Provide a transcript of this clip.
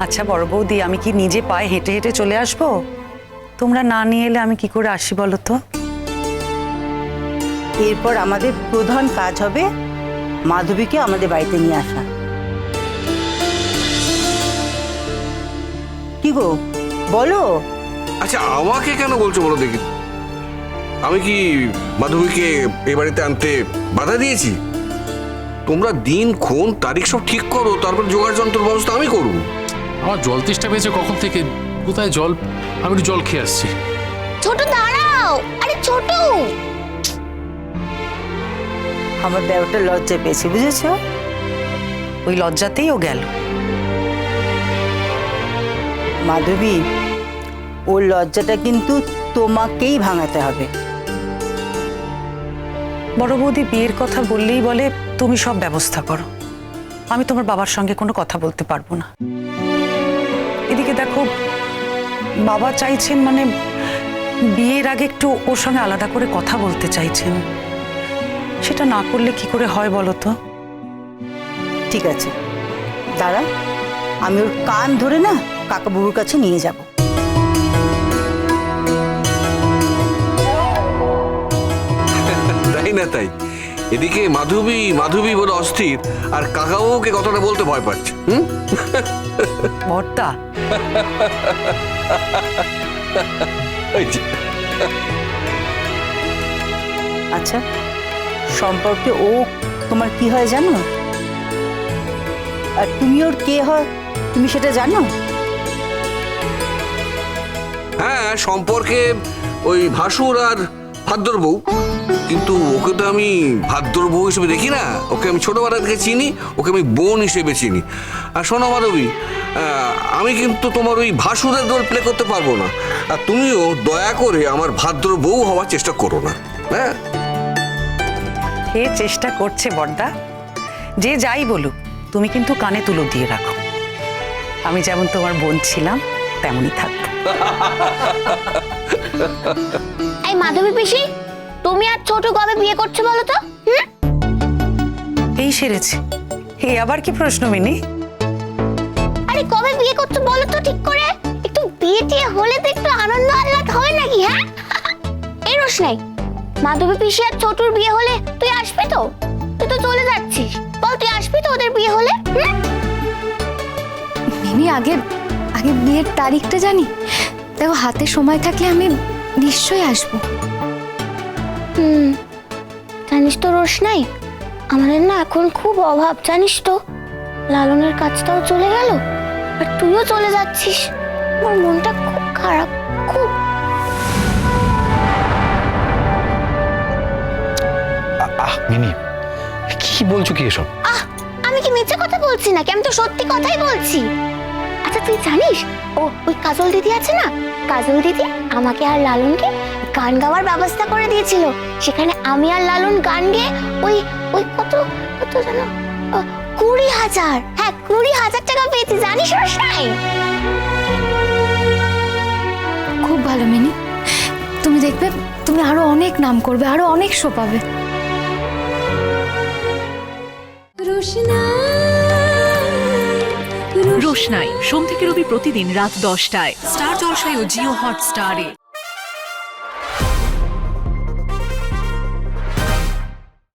আচ্ছা বড় বৌদি আমি কি নিজে পায়ে হেঁটে হেঁটে চলে আসব? তোমরা না নিয়ে এলে আমি কি করে আসি বলো তো? এরপর আমাদের প্রধান কাজ হবে মাধবীকে আমাদের বাড়িতে নিয়ে আসা। কি গো? বলো। আচ্ছা আমাকে কেন বলছো বলো দেখি। আমি কি মাধবীকে এ বাড়িতে আনতে বাধা দিয়েছি? তোমরা দিন ক্ষণ তারিখ সব ঠিক করো তারপর জোগাড় যন্ত্র ব্যবস্থা আমি করব। আমার জল তেষ্টা পেয়েছে কখন থেকে? কোথায় জল? আমি একটু জল খেয়ে আসছি। ছোট দাঁড়াও! আরে ছোট! আমার দেওয়াটা লজ্জা পেয়েছে বুঝেছ? ওই লজ্জাতেই ও গেল। মাধবী ওর লজ্জাটা কিন্তু তোমাকেই ভাঙাতে হবে। বড় বৌদি বিয়ের কথা বললেই বলে তুমি সব ব্যবস্থা করো। আমি তোমার বাবার সঙ্গে কোনো কথা বলতে পারব না। এদিকে দেখো বাবা চাইছেন মানে বিয়ের আগে একটু ওর সঙ্গে আলাদা করে কথা বলতে চাইছেন। সেটা না করলে কি করে হয় বলো তো? ঠিক আছে। দাঁড়া আমি ওর কান ধরে না কাকাবুবুর কাছে নিয়ে যাব। তাই না তাই? এদিকে মাধবী মাধবী বলে অস্থির আর কাকাবাবুকে কথাটা বলতে ভয় পাচ্ছে হুম? ভর্তা। আচ্ছা সম্পর্কে ও তোমার কি হয় জানো? আর তুমি ওর কে হয় তুমি সেটা জানো? হ্যাঁ সম্পর্কে ওই ভাসুর আর ভাদ্র বউ কিন্তু ওকে তো আমি ভাদ্র বউ হিসেবে দেখি না। ওকে আমি ছোটবেলা থেকে চিনি ওকে আমি বোন হিসেবে চিনি। আর শোনো মাধবী আমি কিন্তু তোমার ওই ভাসুরের রোল প্লে করতে পারব না। আর তুমিও দয়া করে আমার ভাদ্র বউ হওয়ার চেষ্টা করো না। হ্যাঁ? কে চেষ্টা করছে বড়দা যে যাই বলুক তুমি কিন্তু কানে তুলো দিয়ে রাখো। আমি যেমন তোমার বোন ছিলাম তেমনই থাকব। এই মাধবী পিসি তুমি আর ছোট কবে বিয়ে করছ বলো তো? হুম? এই সেরেছে। এ আবার কি প্রশ্ন মিনি? আরে কবে বিয়ে করছ বলো তো ঠিক করে? একটু বিয়ে টিয়ে হলে তো একটু আনন্দ আহ্লাদ হয় নাকি হ্যাঁ? এই রোশনাই মাধবী পিসি আর ছোটুর বিয়ে হলে তুই আসবি তো? তুই তো চলে যাচ্ছিস। বল তুই আসবি তো ওদের বিয়ে হলে? মিমি আগে আগে বিয়ের তারিখটা জানি। দেখো হাতে সময় থাকলে আমি নিশ্চয়ই আসব। হুম জানিস তো রোশনাই আমাদের না এখন খুব অভাব জানিস তো? লালনের কাজটাও চলে গেল আর তুইও চলে যাচ্ছিস। আমার মনটা খুব খারাপ খুব। আহ মিনি কি বলছো কি এসব? আহ আমি কি মিথ্যে কথা বলছি নাকি? আমি তো সত্যি কথাই বলছি। আচ্ছা তুই জানিস ও ওই কাজল দিদি আছে না? কাজল দিদি আমাকে আর লালনকে গান গাওয়ার ব্যবস্থা করে দিয়েছিল। সেখানে আমি আর লালন গান গেয়ে ওই ওই কত কত জানো কুড়ি হাজার হ্যাঁ কুড়ি হাজার টাকা পেয়েছি জানিস রোশনাই খুব ভালো মিনি। তুমি দেখবে তুমি আরও অনেক নাম করবে আরও অনেক শো পাবে। রোশনাই সোম থেকে রবি প্রতিদিন রাত দশটায়। স্টার জলসায় ও জিও হটস্টারে।